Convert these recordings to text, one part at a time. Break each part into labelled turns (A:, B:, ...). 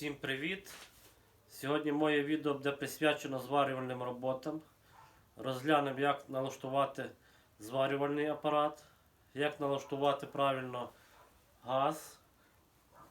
A: Всім привіт! Сьогодні моє відео буде присвячено зварювальним роботам. Розглянемо, як налаштувати зварювальний апарат, як налаштувати правильно газ.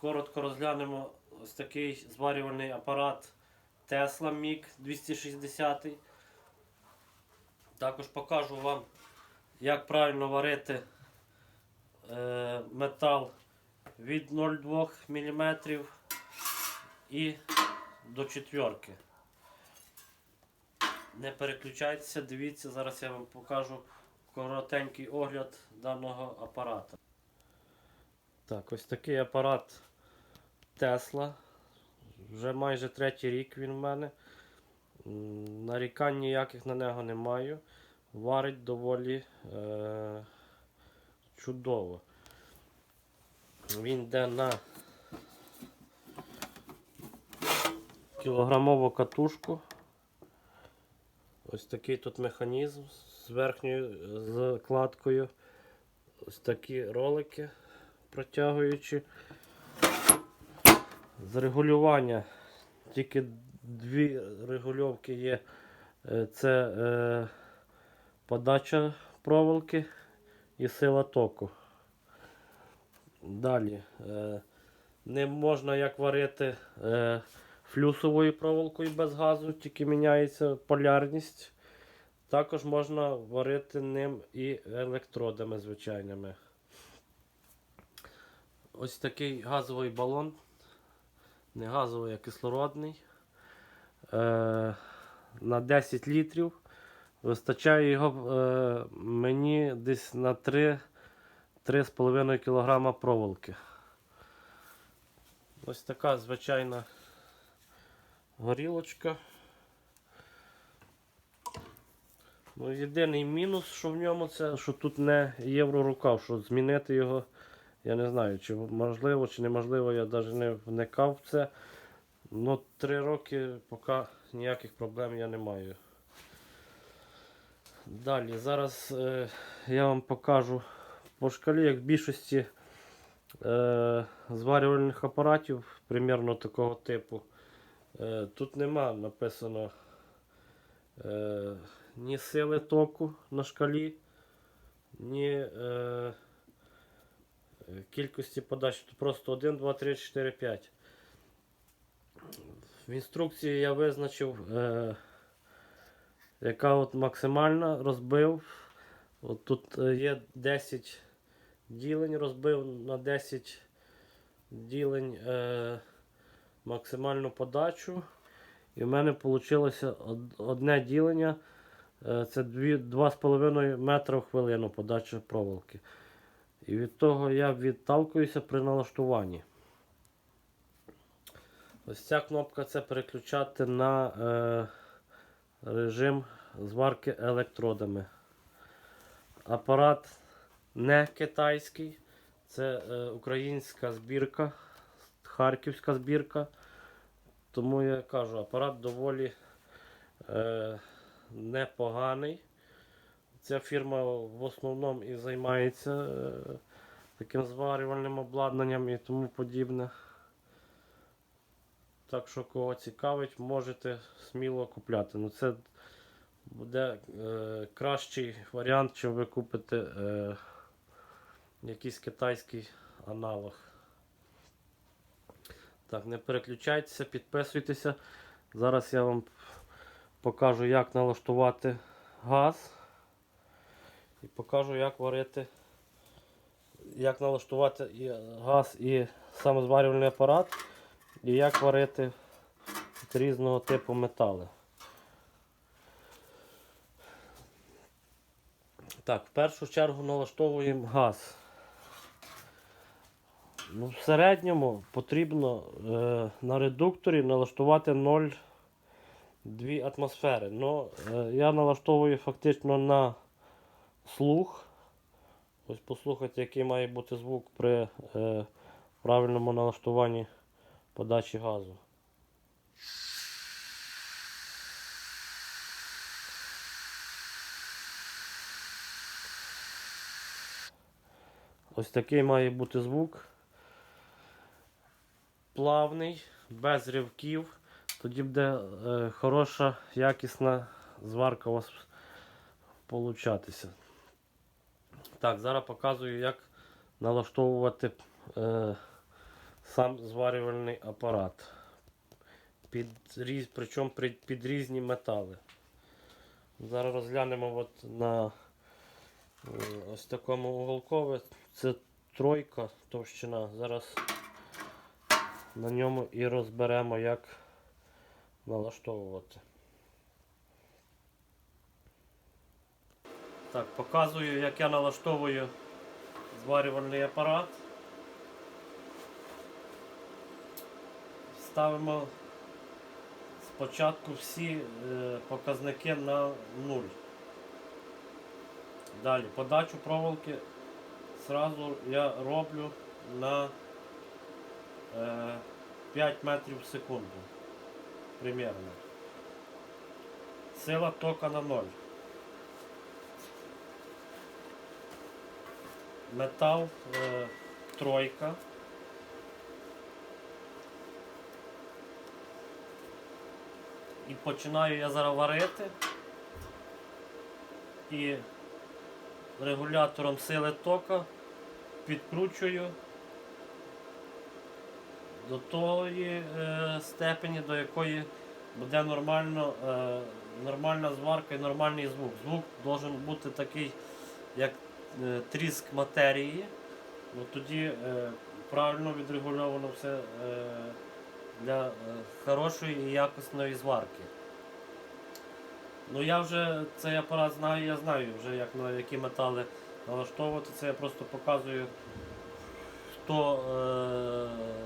A: Коротко розглянемо ось такий зварювальний апарат Tesla MiG 260. Також покажу вам, як правильно варити е, метал від 0,2 мм і до четверки. Не переключайтеся, дивіться, зараз я вам покажу коротенький огляд даного апарата. Так, ось такий апарат Tesla. Вже майже третій рік він в мене. Нарікань ніяких на нього не маю. Варить доволі е- чудово. Він йде на кілограмову катушку. Ось такий тут механізм з верхньою закладкою. Ось такі ролики протягуючі. З регулювання тільки дві регульовки є. Е, Це е, подача проволоки і сила току. Далі. Е, не можна як варити е, флюсовою проволокою без газу, тільки міняється полярність. Також можна варити ним і електродами звичайними. Ось такий газовий балон. Не газовий, а кислородний. Е, на 10 літрів. Вистачає його е, мені десь на 3 3,5 кг проволоки. Ось така звичайна горілочка. Ну, єдиний мінус, що в ньому, це що тут не єврорукав, що змінити його, я не знаю, чи можливо, чи неможливо, я навіть не вникав в це. Ну, три роки поки ніяких проблем я не маю. Далі, зараз е, я вам покажу по шкалі, як в більшості е, зварювальних апаратів, примерно такого типу. Е, тут нема написано е, ні сили току на шкалі, ні е, кількості подач. Тут просто 1, 2, 3, 4, 5. В інструкції я визначив, яка от максимальна розбив. От тут є 10 ділень, розбив на 10 ділень максимальну подачу. І в мене вийшло одне ділення. Е, це 2,5 метра в хвилину подача проволоки. І від того я відталкуюся при налаштуванні. Ось ця кнопка це переключати на е, режим зварки електродами. Апарат не китайський, це е, українська збірка, харківська збірка. Тому я кажу, апарат доволі е, непоганий. Ця фірма в основному і займається е, таким зварювальним обладнанням і тому подібне. Так що, кого цікавить, можете сміло купляти. Ну, це буде е, кращий варіант, чим ви купите е, якийсь китайський аналог. Так, не переключайтеся, підписуйтеся. Зараз я вам покажу, як налаштувати газ. І покажу, як варити, як налаштувати і газ і самозварювальний апарат, і як варити різного типу метали. Так, в першу чергу налаштовуємо газ. Ну, В середньому потрібно е, на редукторі налаштувати 0,2 атмосфери. Ну, е, я налаштовую фактично на слух. Ось послухайте, який має бути звук при е, правильному налаштуванні подачі газу. Ось такий має бути звук. Плавний, без ривків. Тоді буде е, хороша, якісна зварка у вас получатися. Так, зараз показую, як налаштовувати е, сам зварювальний апарат. Під, різ, причому під, під різні метали. Зараз розглянемо от на е, ось такому уголкове. Це тройка товщина. Зараз на ньому і розберемо, як налаштовувати. Так, показую, як я налаштовую зварювальний апарат. Ставимо спочатку всі е, показники на 0. Далі подачу проволоки зразу я роблю на 5 метрів в секунду. Примерно. Сила тока на 0. Метал е, тройка. І починаю я зараз варити. І регулятором сили тока підкручую до тої е, степені, до якої буде нормально, е, нормальна зварка і нормальний звук. Звук має бути такий, як е, тріск матерії. Ну, тоді е, правильно відрегульовано все е, для е, хорошої і якісної зварки. Ну я вже цей апарат знаю, я знаю вже як на які метали налаштовувати. Це я просто показую, хто е,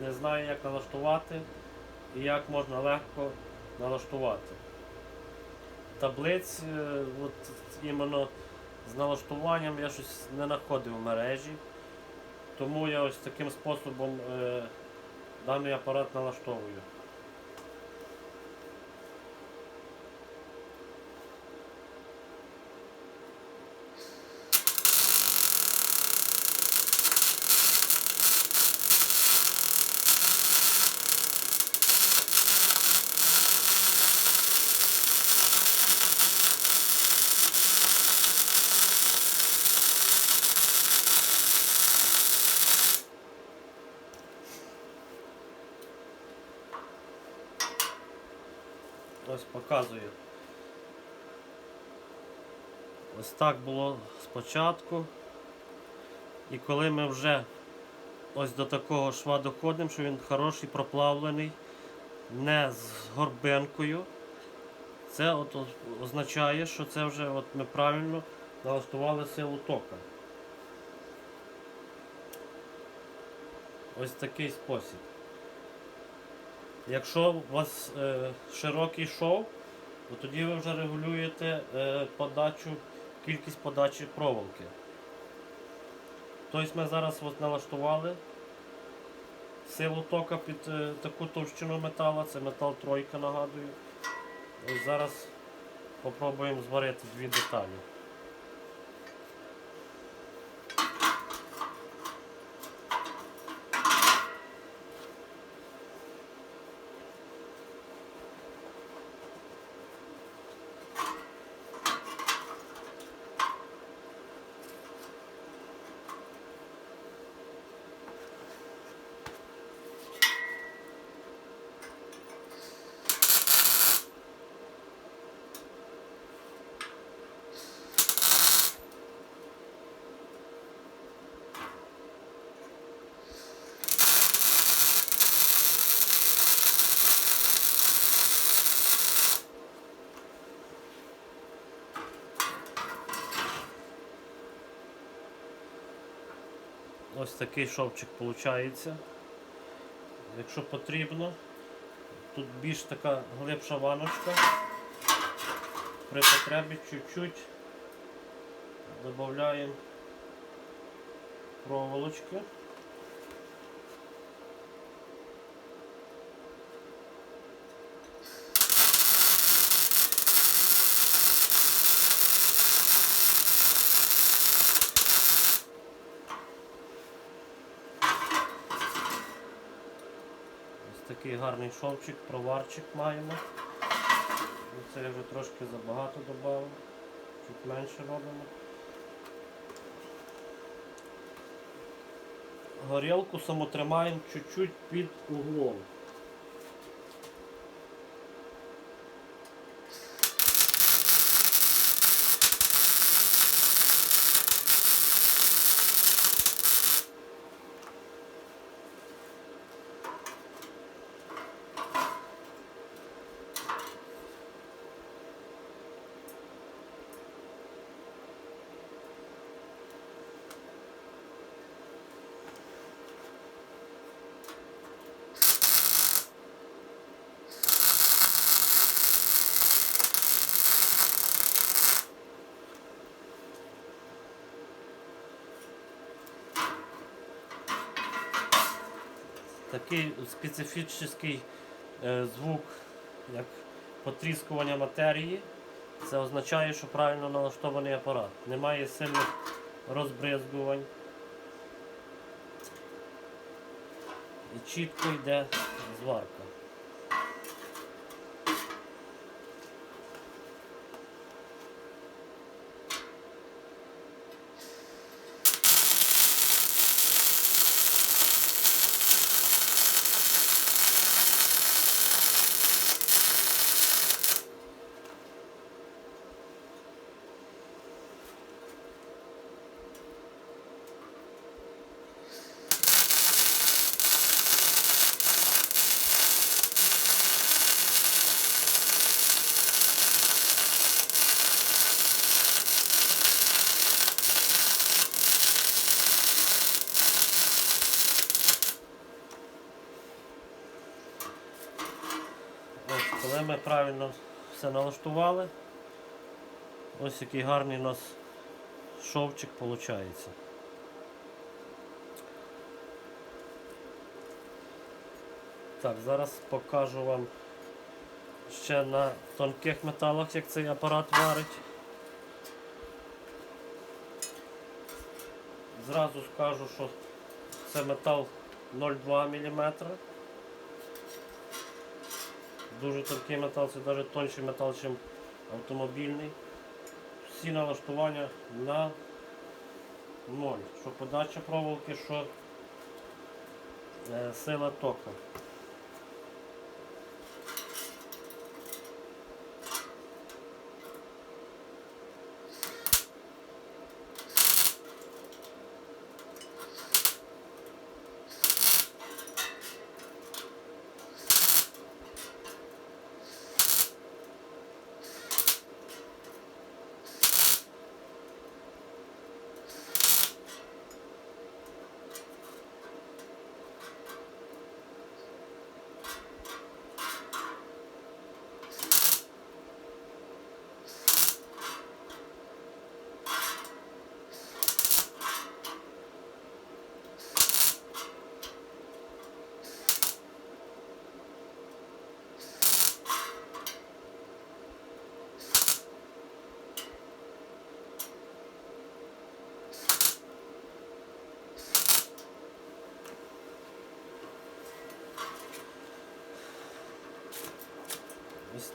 A: не знає, як налаштувати і як можна легко налаштувати. Таблиць е, от, іменно з налаштуванням я щось не знаходив в мережі. Тому я ось таким способом е, даний апарат налаштовую. Ось показую. Ось так було спочатку. І коли ми вже ось до такого шва доходимо, що він хороший, проплавлений, не з горбинкою, це от означає, що це вже от ми правильно налаштували силу тока. Ось такий спосіб. Якщо у вас е, широкий шов, то тоді ви вже регулюєте е, подачу, кількість подачі проволоки. Тобто ми зараз от налаштували силу тока під е, таку товщину метала, це метал тройка, нагадую. Ось зараз спробуємо зварити дві деталі. Ось такий шовчик виходить. Якщо потрібно, тут більш така глибша ваночка. При потребі чуть-чуть додаємо проволочки. Такий гарний шовчик, проварчик маємо. Ну, Це я вже трошки забагато додав, чуть менше робимо. Горілку самотримаємо чуть-чуть під углом. Такий специфічний е, звук, як потріскування матерії. Це означає, що правильно налаштований апарат. Немає сильних розбризгувань. І чітко йде зварка. Коли ми правильно все налаштували, ось який гарний у нас шовчик виходить. Так, зараз покажу вам ще на тонких металах, як цей апарат варить. Зразу скажу, що це метал 0,2 мм. Дуже тонкий метал, це навіть тонший метал, ніж автомобільний. Всі налаштування на ноль. Що подача проволоки, що е, сила току.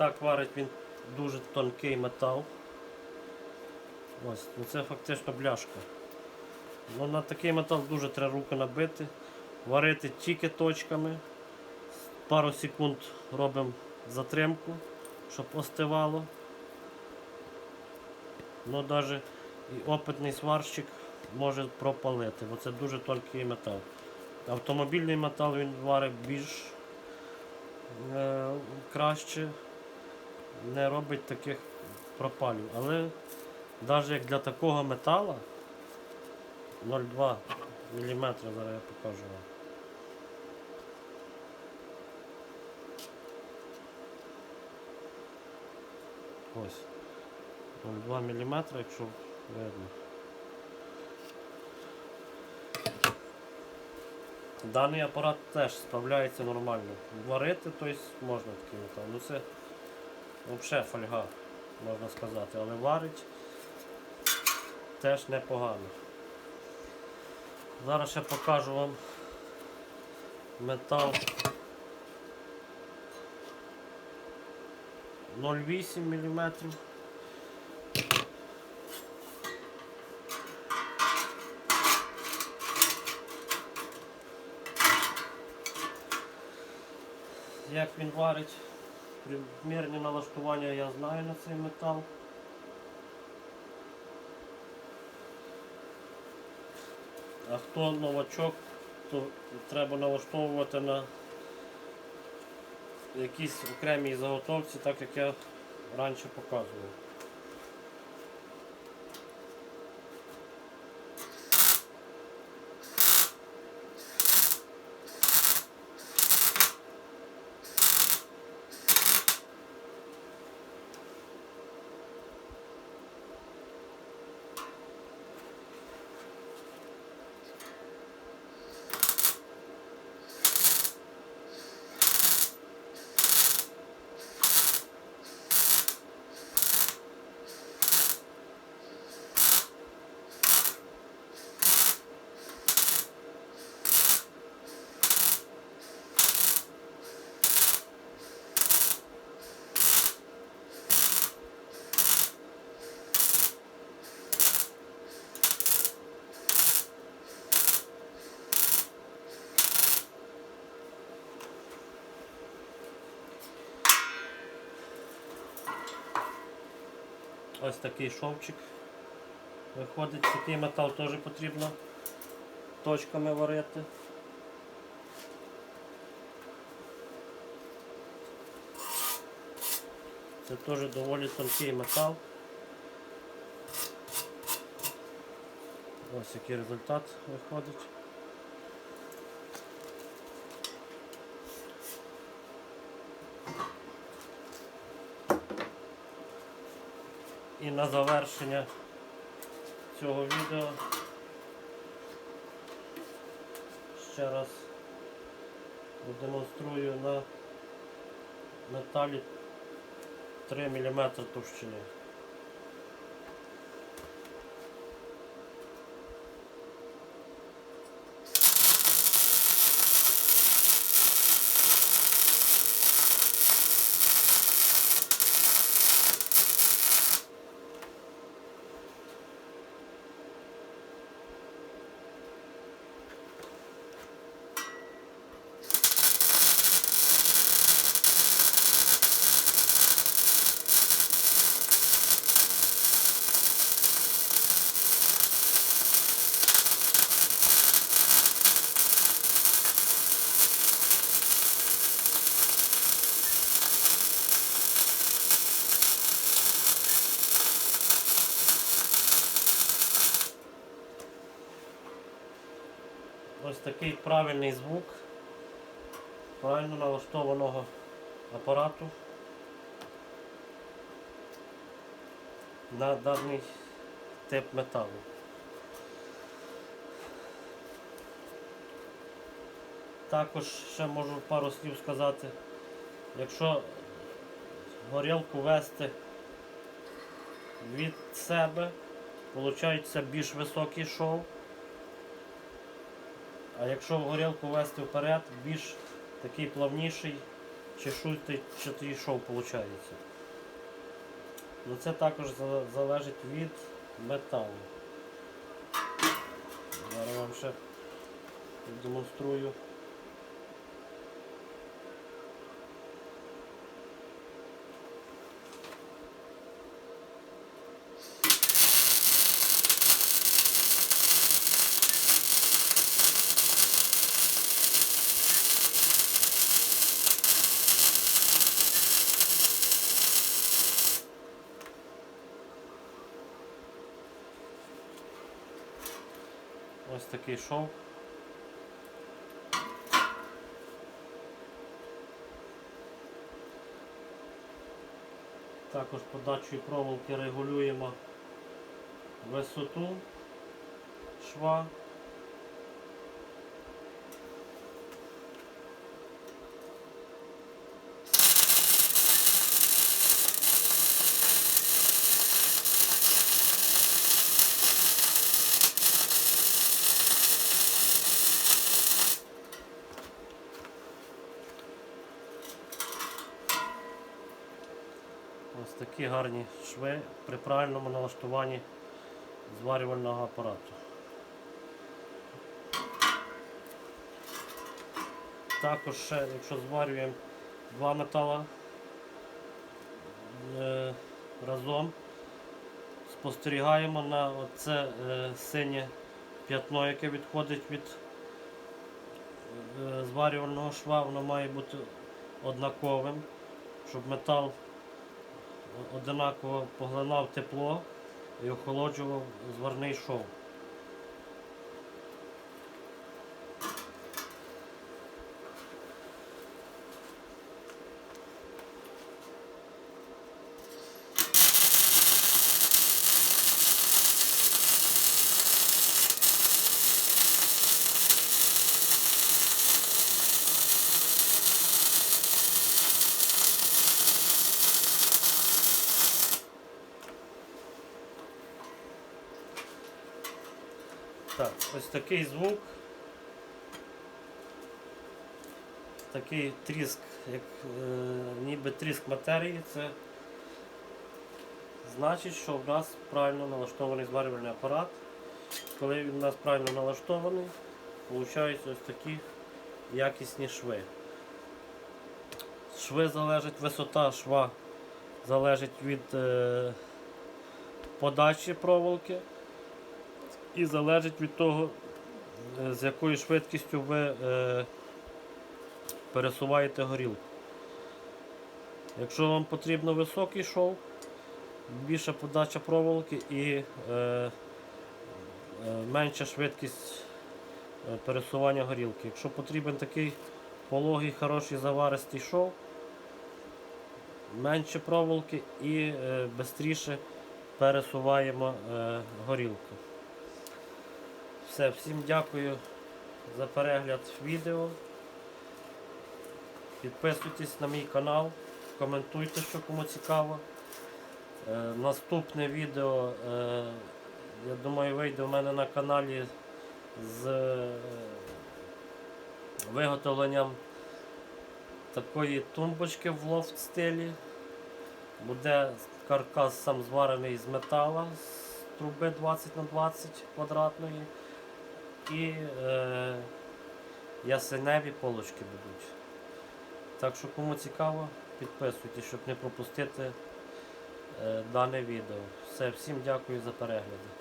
A: Так варить він дуже тонкий метал. Ось, ну це фактично бляшка. Ну, на такий метал дуже треба руки набити, варити тільки точками. Пару секунд робимо затримку, щоб остивало. Ну навіть і опитний сварщик може пропалити, бо це дуже тонкий метал. Автомобільний метал він варить більш е, краще, не робить таких пропалів. Але навіть як для такого металу 0,2 мм, зараз я покажу вам. Ось. 0,2 мм, якщо видно. Даний апарат теж справляється нормально. Варити, тобто можна такий метал. Ну це Ну, Взагалі фольга, можна сказати, але варить теж непогано. Зараз ще покажу вам метал 0,8 мм. Як він варить? Примірні налаштування я знаю на цей метал. А хто новачок, то треба налаштовувати на якісь окремій заготовці, так як я раніше показував. Ось такий шовчик виходить. Такий метал теж потрібно точками варити. Це теж доволі тонкий метал. Ось який результат виходить. І на завершення цього відео ще раз продемонструю на металі 3 мм товщини. Ось такий правильний звук правильно налаштованого апарату на даний тип металу. Також ще можу пару слів сказати, якщо горілку вести від себе, виходить більш високий шов. А якщо горілку вести вперед, більш такий плавніший чешуйчатий шов виходить. Ну це також залежить від металу. Зараз вам ще демонструю. Ось такий шов. Також подачою проволоки регулюємо висоту шва. Ось такі гарні шви при правильному налаштуванні зварювального апарату. Також ще, якщо зварюємо два метала е, разом, спостерігаємо на оце е, синє п'ятно, яке відходить від е, зварювального шва, воно має бути однаковим, щоб метал одинаково поглинав тепло і охолоджував зварний шов. Так, ось такий звук. Такий тріск, як е, ніби тріск матерії, це значить, що в нас правильно налаштований зварювальний апарат. Коли він у нас правильно налаштований, получаються ось такі якісні шви. Шви залежить, висота шва залежить від е, подачі проволоки і залежить від того, е, з якою швидкістю ви е, пересуваєте горілку. Якщо вам потрібно високий шов, більша подача проволоки і е, е, менша швидкість е, пересування горілки. Якщо потрібен такий пологий, хороший заваристий шов, менше проволоки і е, швидше пересуваємо е, горілку. Все, всім дякую за перегляд відео. Підписуйтесь на мій канал, коментуйте, що кому цікаво. Е, наступне відео, е, я думаю, вийде у мене на каналі з е, виготовленням такої тумбочки в лофт стилі. Буде каркас сам зварений з метала з труби 20 на 20 квадратної. І е, ясеневі полочки будуть. Так що кому цікаво, підписуйтесь, щоб не пропустити е, дане відео. Все, всім дякую за перегляди.